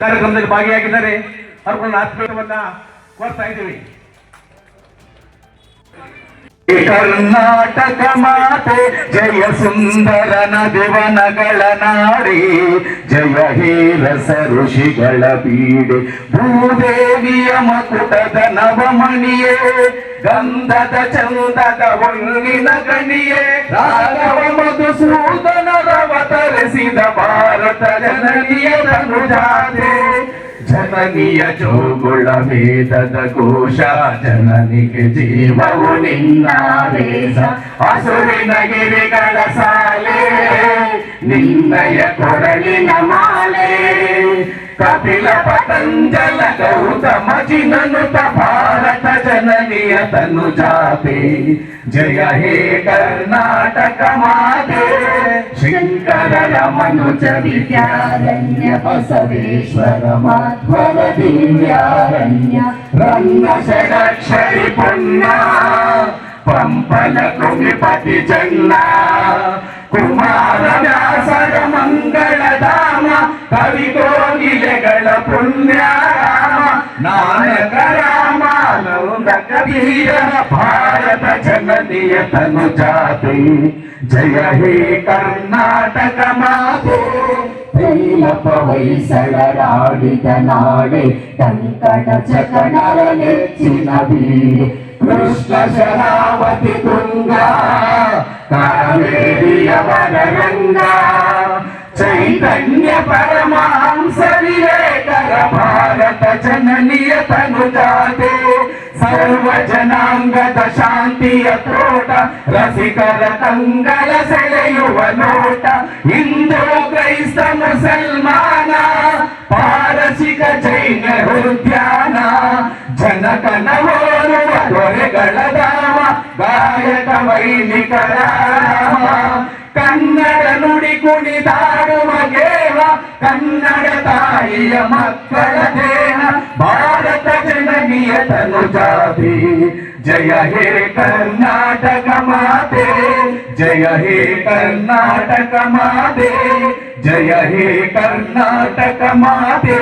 ಕಾರ್ಯಕ್ರಮದಲ್ಲಿ ಭಾಗಿಯಾಗಿದ್ದಾರೆ. ಅವ್ರಿಗೊಂದು ಆತ್ಮೀಯವನ್ನ ಕೋರ್ತಾ ಇದ್ದೀವಿ. ಕರ್ನಾಟಕ ಮಾತೆ, ಜಯ ಸುಂದರ ನದಿವನಗಳ ನಾಡಿ, ಜಯ ಹೇರಸ ಋಷಿಗಳ ಬೀಡೆ ಭೂದೇವಿಯ ಮಕುಟದ ನವಮಣಿಯೇ, ಗಂಧದ ಚಂದದ ಹೊನ್ನಿನ ಗಣಿಯೇ, ರಾಘವ ಮಧುಸೂದನರವತರಿಸಿದ ಭಾರತ ಜನನಿಯ ತನುಜಾತೆ, ಜನನಿಯ ಜೋಗುಳ ವೇದದ ಕೋಶ ಜನನಿಗೆ ಜೀವವು ನಿನ್ನ ವೇಷ ಹಸುವಿನ ಗಿರಿಗಳ ಸಾಲೆ, ನಿನ್ನಯ ಕೊರಳಿನ ಮಾಲೆ. ಕಪಿಲ ಪತಂಜಲ ಗೌತಮ ಜಿನನುತ ಭಾರತ ಜನನಿಯ ತನು ಜಾತೆ ಜಯ ಹೇ ಕರ್ನಾಟಕ ಮಾತೆ. శంకర రమనుజ విద్యారణ్య బసవేశ్వర మాధ్వర దివ్యారణ్య రంగ షడక్షరి పుణ్య పంపల జన్న కుమారదాసర మంగళ ధామ కవి గోగిలಗಳ పుణ్యారామ నానకరా కర్ణవీర భారత జననీయ జాతి జయ హే కర్ణాటక మాతే. చైతన్య పరమాంసరి భారత జననీయతను జాతే ಸರ್ವ ಜನಾಂಗದ ಶಾಂತಿಯ ತೋಟ, ರಸಿಕರ ತಂಗಲ ಸೆಳೆಯುವ ನೋಟ. ಹಿಂದೂ ಕ್ರೈಸ್ತ ಮುಸಲ್ಮಾನ, ಪಾರಸಿಕ ಜೈನ ಉದ್ಯಾನ. ಜನಕನ ನೋಡುವ ದೊರೆಗಳ ಧಾಮ, ಗಾಯಕ ವೈನಿಕರ ಕನ್ನಡ ನುಡಿ ಕುಣಿದಾಡುವ ಗೇವ, ಕನ್ನಡ ತಾಯಿಯ ಮಕ್ಕಳ ಭಾರತ తను జాతి జయ హే కర్ణాటక మాతే జయ హే కర్ణాటక మాతే జయ హే కర్ణాటక మాతే